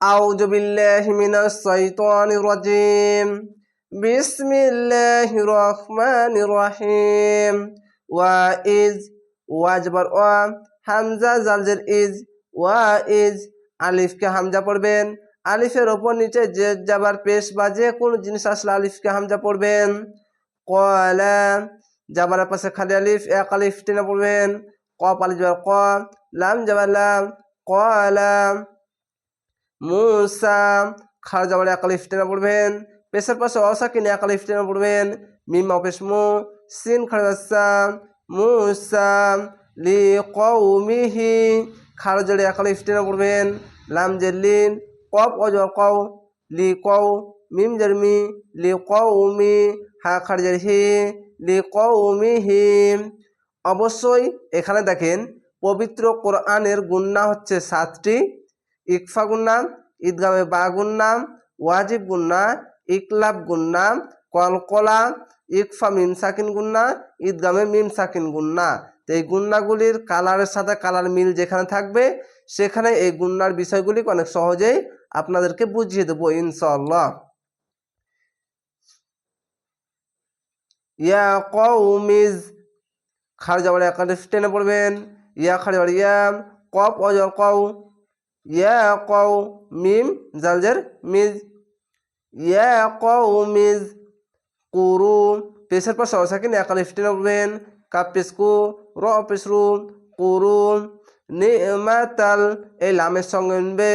أعوذ بالله من الشيطان الرجيم بسم الله الرحمن الرحيم وإذ ওয়াজবার ওয়া হামজা জালজের ইজ ওয়া ইজ আলিফকে হামজা পড়বেন আলিফের ওপর নিচে যে যাবার পেশ বা যে কোনো জিনিস আসলে আলিফকে হামজা পড়বেন কলা যাবার পাশে খালি আলিফ এক আলিফ টেনে পড়বেন ক আলিফ যাবার ক লাম যাবার লাম কলাম মুসা খার যাবার এক আলিফ পড়বেন পেশের পাশে অসাকিন এক আলিফ টেনে পড়বেন, মিম অপেশ মু, সিন খারসা মুসা লি কৌমিহি খার জড়ে এক আলিফ পড়বেন, লাম জেলিন, কপ অজর কও লি কও মিম জরমি লি কৌমি হা খার জের হি লি কৌমিহি অবশ্যই এখানে দেখেন, পবিত্র কোরআনের গুন্না হচ্ছে সাতটি ইকফা গুন্না ঈদগামে বা গুন্না ওয়াজিব গুন্না ইকলাব গুন্না কলকলা ইকফা মিম সাকিন গুন্না ঈদগামে মিম সাকিন গুন্না তো এই গুন্নাগুলির কালারের সাথে কালার মিল যেখানে থাকবে, সেখানে এই গুন্নার বিষয়গুলি অনেক সহজেই আপনাদেরকে বুঝিয়ে দেবো ইনশাল্লাহ ইয়া কৌমিজ খার যাবার একাডে টেনে পড়বেন। ইয়া খার যাবার ইয়াম কপ অজর কও ইয়া কও মিম জালজের মিজ ইয়া কও মিজ কুরু পেশের পাশে অসাকিন একাল টেনে পড়বেন কাপ পেসকু র পেসরু কুরু নিমাতাল এই লামের সঙ্গে নিবে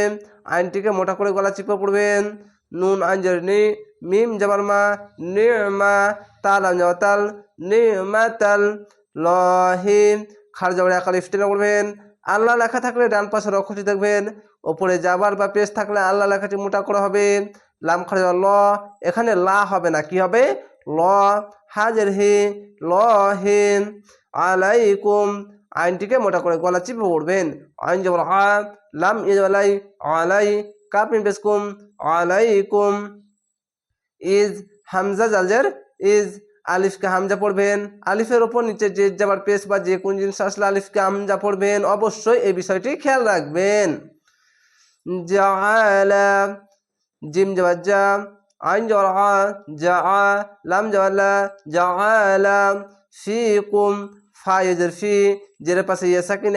আইনটিকে মোটা করে গলা চিপে পড়বেন নুন আঞ্জের নি মিম জাবার মা নিমা তাল আঞ্জাবার তাল নিমাতাল লহিম খার যাবার একাল টেনে পড়বেন আল্লাহ লেখা থাকলে ডান পাশে অক্ষরটি দেখবেন, ওপরে যাবার বা পেশ থাকলে আল্লাহ লেখাটি মোটা করা হবে, লাম খার যাবার ল, এখানে লা হবে না, কি হবে? ল, হাজের হি, ল হিম আলাইকুম, আইনটিকে মোটা করে গলা চিপে পড়বেন, আইন যাবার আ, লাম ইজালাই আলাই কাপিন বেসকুম আলাইকুম, ইজ হামজা জালজের, ইজ আলিফকে হামজা পড়বেন। আলিফের ওপর নিচে যে যাবার পেস বা যে কোন জিনিস আসলে আলিফকে হামজা পড়বেন, অবশ্যই এই বিষয়টি খেয়াল রাখবেন। জিম যাবার আইন আ জা জের পাশে ইয়া সাকিন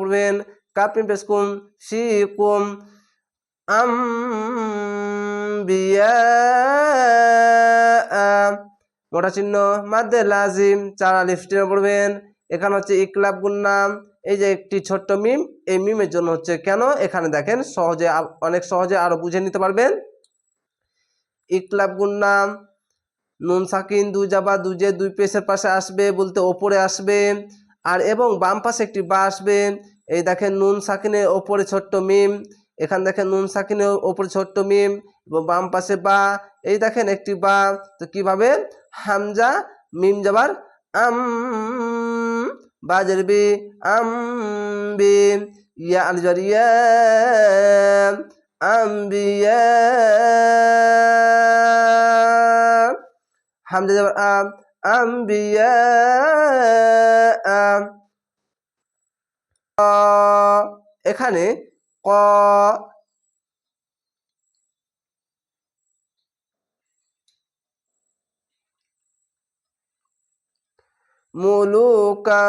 পড়বেন পেসকুম ফিকুম, আম বিয়া মোটা চিহ্ন মাদ্দে লাজিম, চার আলিফ টেনে পড়বেন এখানে হচ্ছে ইকলাব গুন্নাম এই যে একটি ছোট্ট মিম, এই মিমের জন্য হচ্ছে কেন? এখানে দেখেন, সহজে অনেক সহজে আরও বুঝে নিতে পারবেন। ইকলাব গুন্নাম নুন সাকিন, দুই জাবা যে দুই পেশের পাশে আসবে বলতে ওপরে আসবে। আর এবং বাম পাশে একটি বা আসবে। এই দেখেন, নুন সাকিনের ওপরে ছোট্ট মিম। এখানে দেখেন, নুন সাকিনের ওপরে ছোট্ট মিম এবং বাম পাশে বা। এই দেখেন, একটি বা। তো কীভাবে? হামজা, মিম যাবার আম বাজের বি আম বি, ইয়া আল জরিয়া আম্বিয়া হামজা যাবার আম আম্বিয়া এখানে ক মুলুকা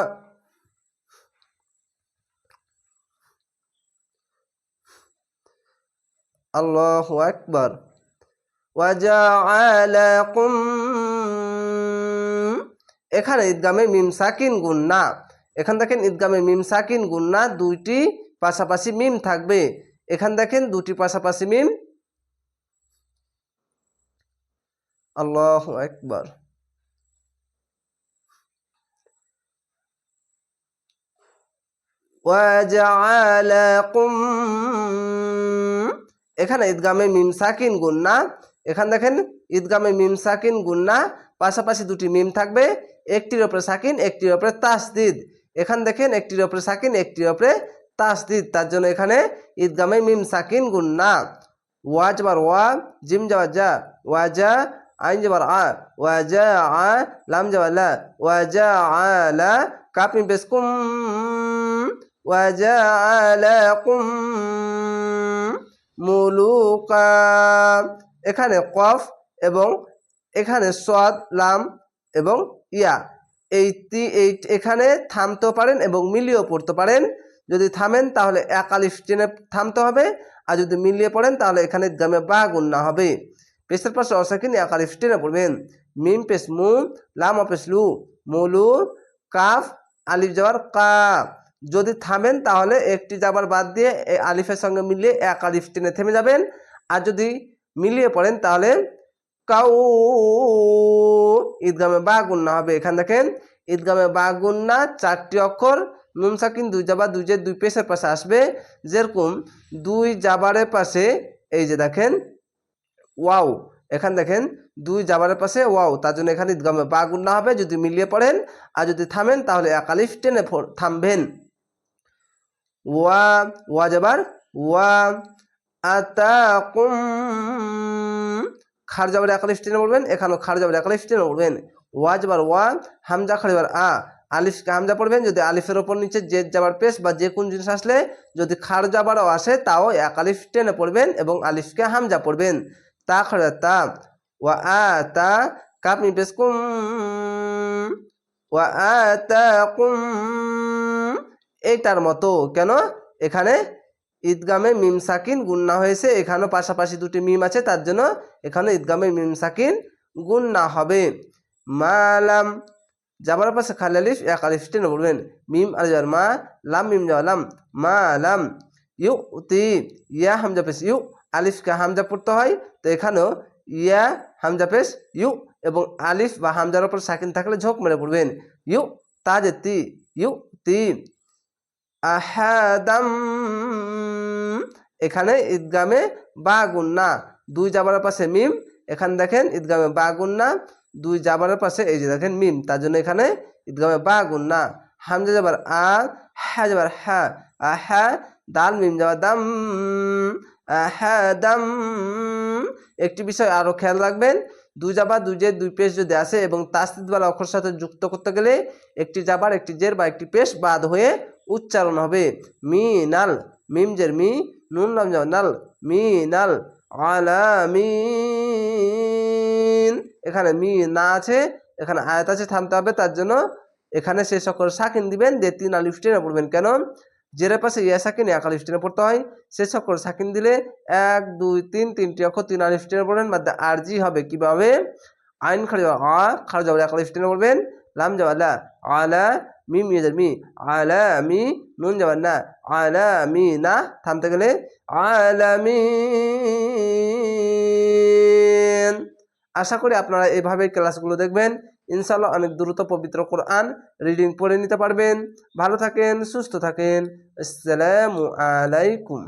আল্লাহু আকবার। ওয়াজাআলাকুম এখানে ঈদগামে মিম সাকিন গুন্না। এখান দেখেন ঈদগামে মিম সাকিন গুন্না দুইটি পাশাপাশি মিম থাকবে। এখান দেখেন দুটি পাশাপাশি মিম। আল্লাহু আকবার। ওয়াজাআলাকুম। এখানে ঈদগামে মিম সাকিন গুন্না এখান দেখেন, ঈদগামে মিম সাকিন গুন্না পাশাপাশি দুটি মিম থাকবে, একটির ওপরে সাকিন, একটির ওপরে তাসদিদ। এখান দেখেন, একটির ওপরে সাকিন, একটির ওপরে তাসদিদ। তার জন্য এখানে ঈদগামে মিম সাকিন গুন্না ওয়া যাবার ওয়া, জিম যাবার যা, ওয়াজা আইন যাবার আ, ওয়াজা আ, লাম যাবার লা, ওয়াজা আলা কাপিম বেসকুম ওয়াজা আলাকুম মুলুকা। এখানে কফ এবং এখানে সদ, লাম এবং ইয়া। এই তি, এই এখানে থামতেও পারেন এবং মিলিয়েও পড়তে পারেন। যদি থামেন তাহলে এক আলিফ টেনে থামতে হবে। আর যদি মিলিয়ে পড়েন তাহলে এখানে গামে বা গুন্না হবে। পেশের পাশে অসাকিন এক আলিফ টেনে পড়বেন। মিম পেশ মু, লাম অপেশ লু। মুলু, কাফ, আলিফ যাওয়ার কা। যদি থামেন, তাহলে একটি যাবার বাদ দিয়ে আলিফের সঙ্গে মিলিয়ে এক আলিফ টেনে থেমে যাবেন। আর যদি মিলিয়ে পড়েন, তাহলে কাউ ঈদগামে বা গুন্না হবে। এখানে দেখেন, ঈদগামে বা গুন্না চারটি অক্ষর, নুন, সাকিন, দুই জাবার দুই যে দুই পেশের পাশে আসবে। যেরকম দুই জাবারের পাশে, এই যে দেখেন, ওয়াও, এখানে দেখেন, দুই জাবারের পাশে, ওয়াও, তার জন্য এখানে ঈদগামে বা গুন্না হবে। যদি মিলিয়ে পড়েন, আর যদি থামেন, তাহলে একালিফ টেনে থামবেন। ওয়া ওয়া যাবার ওয়া। আতাকুম। খার যাবার একালিফ পড়বেন, এখানেও খার যাবার একালিফ টেনে পড়বেন। ওয়া ওয়া, হামজা খার যাবার আ। আলিফকে হামজা পড়বেন, যদি আলিফের ওপর নিচে যে যাবার পেশ বা যে কোন জিনিস আসলে যদি খার যাবারও আসে, তাও এক আলিফ টেনে পড়বেন এবং আলিফকে হামজা পড়বেন। তা খার তা। ওয়া আ তা কাপনি পেশ কুম। ওয়া আ তা কুম এইটার মতো, কেন? এখানে ঈদগামে মিম সাকিন গুন্না হয়েছে, এখানেও পাশাপাশি দুটি মিম আছে, তার জন্য এখানে ঈদগামে মিম সাকিন গুন্না হবে। মালাম যাবার পাশে খালি আলিফ, এক আলিফ টেনে বলবেন, মিম আর যাবার মা, লাম, মিম যাওয়া লাম মা লাম ইউ, তি, ইয়া, হামজা পেশ, ইউ, আলিফকে হামজা পড়তে হয়, তো এখানেও ইয়া, হামজা পেশ, ইউ এবং আলিফ বা হামজার ওপর সাকিন থাকলে ঝোঁক মেরে পড়বেন, ইউ তাজে তি, ইউ, তি আহাদাম। এখানে ঈদগামে বা গুন্না দুই জাবারের পাশে মিম। এখানে দেখেন ঈদগামে বা গুন্না দুই জাবারের পাশে এই যে দেখেন মিম। তার জন্য এখানে ঈদগামে বা গুন্না হামজা যাবার আ হ্যাঁ যাবার হ্যাঁ আহা, দাল, মিম যাবার দাম। আহা দাম একটি বিষয় আরও খেয়াল রাখবেন। দুই জাবার, দুই জের, দুই পেশ যদি আসে এবং তাস্তিদওয়ালা অক্ষর সাথে যুক্ত করতে গেলে একটি জাবার, একটি জের বা একটি পেশ বাদ হয়ে উচ্চারণ হবে। মি নাল, মিম জের, মি, নুন নাম যাও নাল, মি নাল আলামিন এখানে মি না আছে, এখানে আয়াত আছে, থামতে হবে। তার জন্য এখানে শেষ অক্ষর সাকিন দিবেন দিয়ে তিন আলিফ টেনে পড়বেন। কেন? জেরের পাশে ইয়া সাকিন এক আলিফ টেনে পড়তে হয়। শেষ অক্ষর সাকিন দিলে এক, দুই, তিন, তিনটি অক্ষর তিন আলিফ টেনে পড়বেন মাধ্যমে আরজি হবে কীভাবে? আইন খাড়ি আ খাড়ি যাবে এক আলিফ টেনে পড়বেন। লাম যাওয়া, লা, আলা, মিম ইয়ে মি, আলা, মি, নুন যাবার না, আলা, মি, না, থামতে গেলে আলামিন আশা করি আপনারা এভাবে ক্লাসগুলো দেখবেন। ইনশাল্লাহ অনেক দ্রুত পবিত্র কোরআন রিডিং পড়ে নিতে পারবেন। ভালো থাকেন, সুস্থ থাকেন। আসসালামু আলাইকুম।